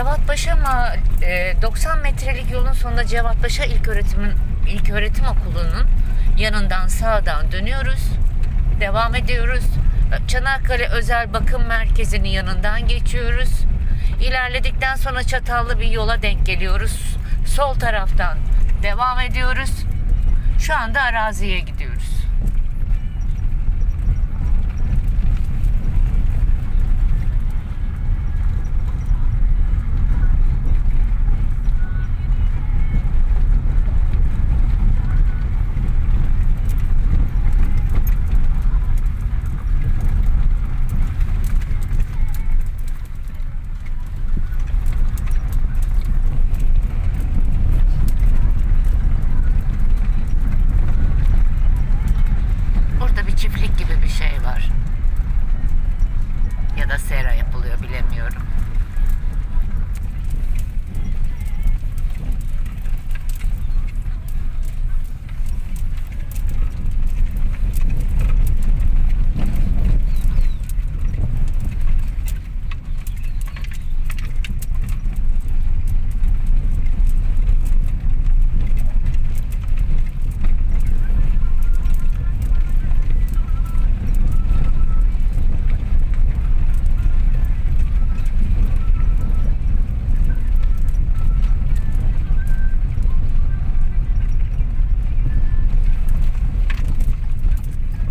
Cevatpaşa ama e, 90 metrelik yolun sonunda Cevatpaşa İlköğretimin İlköğretim Okulu'nun yanından sağdan dönüyoruz. Devam ediyoruz. Çanakkale Özel Bakım Merkezi'nin yanından geçiyoruz. İlerledikten sonra çatallı bir yola denk geliyoruz. Sol taraftan devam ediyoruz. Şu anda araziye gidiyoruz. Burada bir çiftlik gibi bir şey var. Ya da sera yapılıyor bilemiyorum.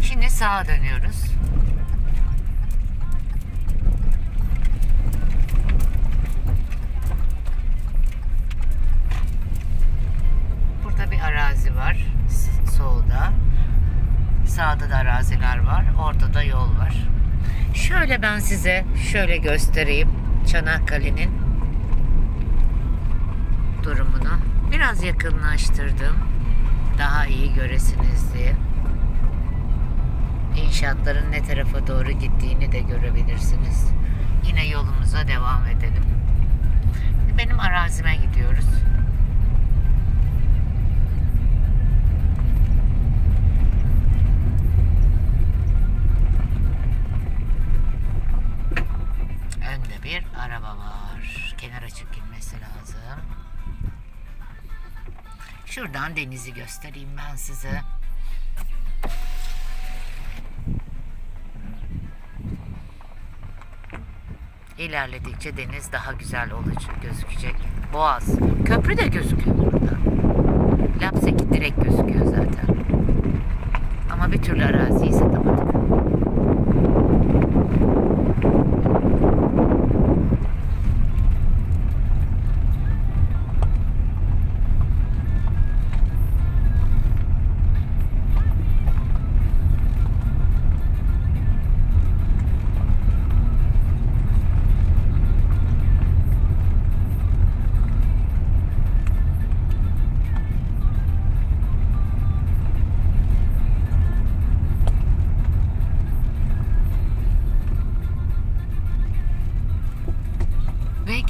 Şimdi sağa dönüyoruz. Burada bir arazi var. Solda. Sağda da araziler var. Orada da yol var. Şöyle ben size şöyle göstereyim Çanakkale'nin durumunu. Biraz yakınlaştırdım. Daha iyi göresiniz diye. İnşaatların ne tarafa doğru gittiğini de görebilirsiniz. Yine yolumuza devam edelim. Benim arazime gidiyoruz. Önde bir araba var. Kenara çekilmesi lazım. Şuradan denizi göstereyim ben size. İlerledikçe deniz daha güzel olacak, gözükecek. Boğaz. Köprü de gözüküyor burada.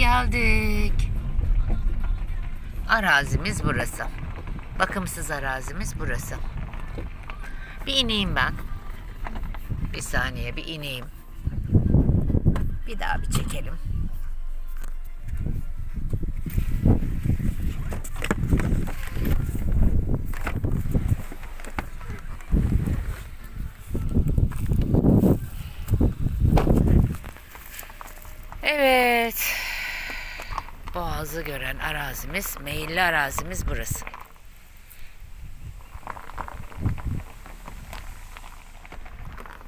Geldik. Arazimiz burası. Bakımsız arazimiz burası. Bir ineyim ben. Bir saniye bir ineyim. Bir daha bir çekelim. Evet. Boğazı gören arazimiz, meyilli arazimiz burası.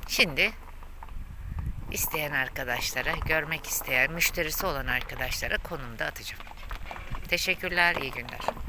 Şimdi isteyen arkadaşlara, görmek isteyen, müşterisi olan arkadaşlara konumda atacağım. Teşekkürler, iyi günler.